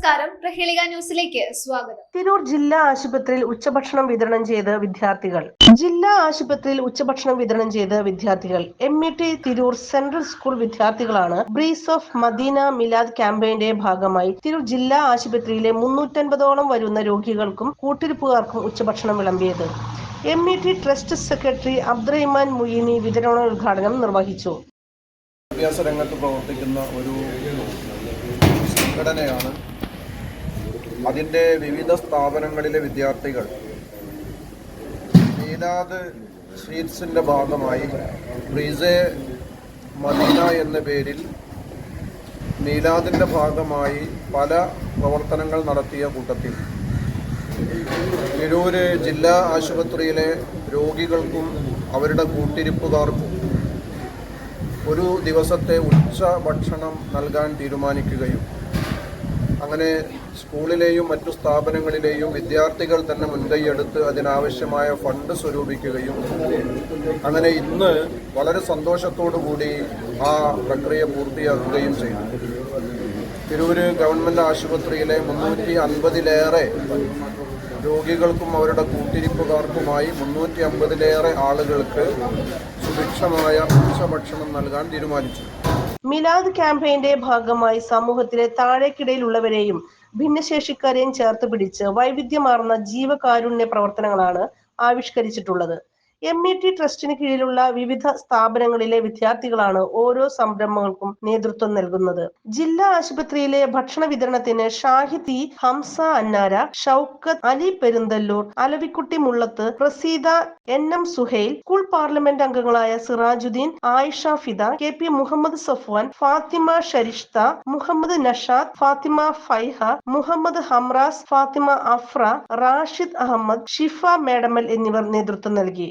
നമസ്കാരം. പ്രഹേളിക ന്യൂസിലേക്ക് സ്വാഗതം. തിരൂർ ജില്ലാ ആശുപത്രിയിൽ ഉച്ചഭക്ഷണം വിതരണം ചെയ്ത് വിദ്യാർത്ഥികൾ. ജില്ലാ ആശുപത്രിയിൽ ഉച്ചഭക്ഷണം വിതരണം ചെയ്ത് വിദ്യാർത്ഥികൾ. M E T Tirur central school വിദ്യാർത്ഥികളാണ് ബ്രീസ് ഓഫ് മദീന മിലാദ് ക്യാമ്പയിന്റെ ഭാഗമായി തിരൂർ ജില്ലാ ആശുപത്രിയിലെ മുന്നൂറ്റൻപതോളം വരുന്ന രോഗികൾക്കും കൂട്ടിരിപ്പുകാർക്കും ഉച്ചഭക്ഷണം വിളമ്പിയത്. M E T trust secretary Abdurahiman Muyini വിതരണോദ്ഘാടനം നിർവഹിച്ചു. വിദ്യാഭ്യാസ രംഗത്ത് പ്രവർത്തിക്കുന്ന ഒരു സംഘടനയാണ് അതിന്റെ വിവിധ സ്ഥാപനങ്ങളിലെ വിദ്യാർത്ഥികൾ മീലാദ് സ്വീറ്റ്സിന്റെ ഭാഗമായി ബ്രീസെ മദീന എന്ന പേരിൽ മീലാദിന്റെ ഭാഗമായി പല പ്രവർത്തനങ്ങൾ നടത്തിയ കൂട്ടത്തിൽ തിരൂര് ജില്ലാ ആശുപത്രിയിലെ രോഗികൾക്കും അവരുടെ കൂട്ടിരിപ്പുകാർക്കും ഒരു ദിവസത്തെ ഉച്ച ഭക്ഷണം നൽകാൻ തീരുമാനിക്കുകയും അങ്ങനെ സ്കൂളിലെയും മറ്റു സ്ഥാപനങ്ങളിലെയും വിദ്യാർത്ഥികൾ തന്നെ മുൻകൈയെടുത്ത് അതിനാവശ്യമായ ഫണ്ട് സ്വരൂപിക്കുകയും അങ്ങനെ ഇന്ന് വളരെ കൂടി ആ പ്രക്രിയ പൂർത്തിയാക്കുകയും ചെയ്തു. തിരൂര് ഗവൺമെന്റ് ആശുപത്രിയിലെ മുന്നൂറ്റി അൻപതിലേറെ രോഗികൾക്കും അവരുടെ കൂട്ടിരിപ്പുകാർക്കുമായി മുന്നൂറ്റി അമ്പതിലേറെ ആളുകൾക്ക് സുഭിക്ഷമായ ഉച്ചഭക്ഷണം നൽകാൻ തീരുമാനിച്ചു. മിലാദ് ക്യാമ്പയിന്റെ ഭാഗമായി സമൂഹത്തിലെ താഴേക്കിടയിലുള്ളവരെയും ഭിന്നശേഷിക്കാരെയും ചേർത്ത് പിടിച്ച് വൈവിധ്യമാർന്ന ജീവകാരുണ്യ പ്രവർത്തനങ്ങളാണ് ആവിഷ്കരിച്ചിട്ടുള്ളത്. എം ഇ ടി ട്രസ്റ്റിന് കീഴിലുള്ള വിവിധ സ്ഥാപനങ്ങളിലെ വിദ്യാർത്ഥികളാണ് ഓരോ സംരംഭങ്ങൾക്കും നേതൃത്വം നൽകുന്നത്. ജില്ലാ ആശുപത്രിയിലെ ഭക്ഷണ വിതരണത്തിന് Shahidi Hamza Annara Shaukath Ali Perunthallur Alavikutty Mullath Praseetha N M Suhail school parliament അംഗങ്ങളായ സിറാജുദ്ദീൻ ആയിഷ ഫിദ കെ പി മുഹമ്മദ് സഫ്വാൻ ഫാത്തിമ ഷരിഷ്ത മുഹമ്മദ് നഷാദ് ഫാത്തിമ ഫൈഹ മുഹമ്മദ് ഹംറാസ് ഫാത്തിമ അഫ്ര റാഷിദ് അഹമ്മദ് ഷിഫ മേഡമൽ എന്നിവർ നേതൃത്വം നൽകി.